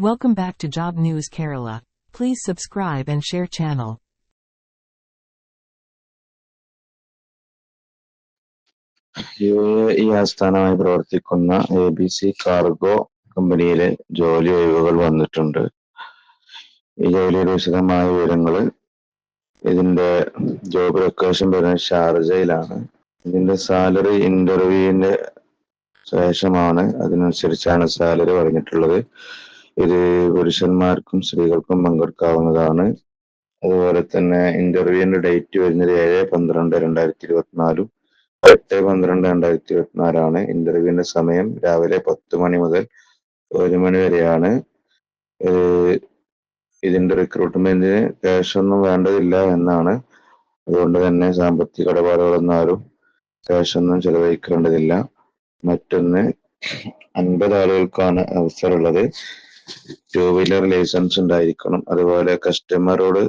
Welcome back to Job News Kerala. Please subscribe and share channel. U A E ആസ്ഥാനമായി പ്രവർത്തിക്കുന്ന A B C cargo കമ്പനിയിലെ ജോലി ഒഴിവുകൾ വന്നിട്ടുണ്ട് ഈ ജോലിയുടെ വിശദമായ വിവരങ്ങൾ ഇതിന്റെ ജോബ് ലൊക്കേഷൻ വരുന്നത് ഷാർജയിലാണ് ഇതിന്റെ സാലറി ഇന്റർവ്യൂവിന്റെ ശേഷമാണ് അതിനനുസരിച്ചാണ് സാലറി പറഞ്ഞിട്ടുള്ളത് ഇത് പുരുഷന്മാർക്കും സ്ത്രീകൾക്കും പങ്കെടുക്കാവുന്നതാണ്. അതുപോലെ തന്നെ ഇന്റർവ്യൂവിന്റെ ഡേറ്റ് വരുന്നത് ഏഴ് പന്ത്രണ്ട് രണ്ടായിരത്തി ഇരുപത്തിനാലും എട്ട് പന്ത്രണ്ട് രണ്ടായിരത്തി ഇരുപത്തിനാലാണ് ഇന്റർവ്യൂവിന്റെ സമയം രാവിലെ പത്ത് മണി മുതൽ ഒരു മണി വരെയാണ്. ഇതിന്റെ റിക്രൂട്ട്മെന്റിന് ക്യാഷ് ഒന്നും വേണ്ടതില്ല എന്നാണ്. അതുകൊണ്ട് തന്നെ സാമ്പത്തിക ഇടപാടുകളൊന്നും ആരും ക്യാഷ് ഒന്നും ചെലവഴിക്കേണ്ടതില്ല. മറ്റൊന്ന് അൻപത് ആളുകൾക്കാണ് അവസരമുള്ളത്. ടൂ വീലർ ലൈസൻസ് ഉണ്ടായിരിക്കണം. അതുപോലെ കസ്റ്റമറോട്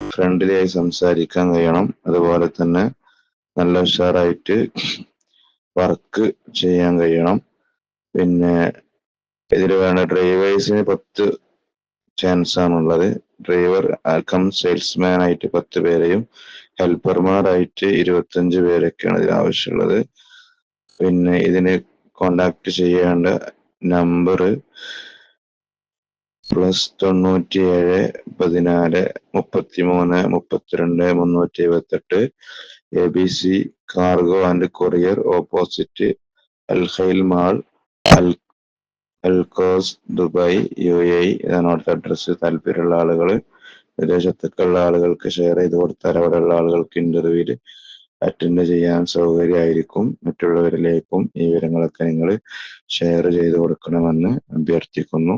ഫ്രണ്ട്ലിയായി സംസാരിക്കാൻ കഴിയണം. അതുപോലെ തന്നെ നല്ല ഉഷാറായിട്ട് വർക്ക് ചെയ്യാൻ കഴിയണം. പിന്നെ ഇതിൽ വേണ്ട ഡ്രൈവേഴ്സിന് പത്ത് ചാൻസ് ആണുള്ളത്. ഡ്രൈവർ കം സെയിൽസ്മാൻ ആയിട്ട് പത്ത് പേരെയും ഹെൽപ്പർമാരായിട്ട് ഇരുപത്തഞ്ച് പേരൊക്കെയാണ് ഇതിൽ ആവശ്യമുള്ളത്. പിന്നെ ഇതിന് കോണ്ടാക്ട് ചെയ്യേണ്ട നമ്പർ പ്ലസ് തൊണ്ണൂറ്റി ഏഴ് പതിനാല് മുപ്പത്തി മൂന്ന് മുപ്പത്തിരണ്ട് മുന്നൂറ്റി എഴുപത്തെട്ട് A B C cargo and courier opposite Al Khail mall Al Al Quoz Dubai U A ഇതാണ് അവിടുത്തെ അഡ്രസ്സ്. താല്പര്യമുള്ള ആളുകൾ വിദേശത്തേക്കുള്ള ആളുകൾക്ക് ഷെയർ ചെയ്ത് കൊടുത്താൽ അവിടെയുള്ള ആളുകൾക്ക് ഇന്റർവ്യൂവിൽ അറ്റൻഡ് ചെയ്യാൻ സൗകര്യമായിരിക്കും. മറ്റുള്ളവരിലേക്കും ഈ വിവരങ്ങളൊക്കെ നിങ്ങൾ ഷെയർ ചെയ്ത് കൊടുക്കണമെന്ന് അഭ്യർത്ഥിക്കുന്നു.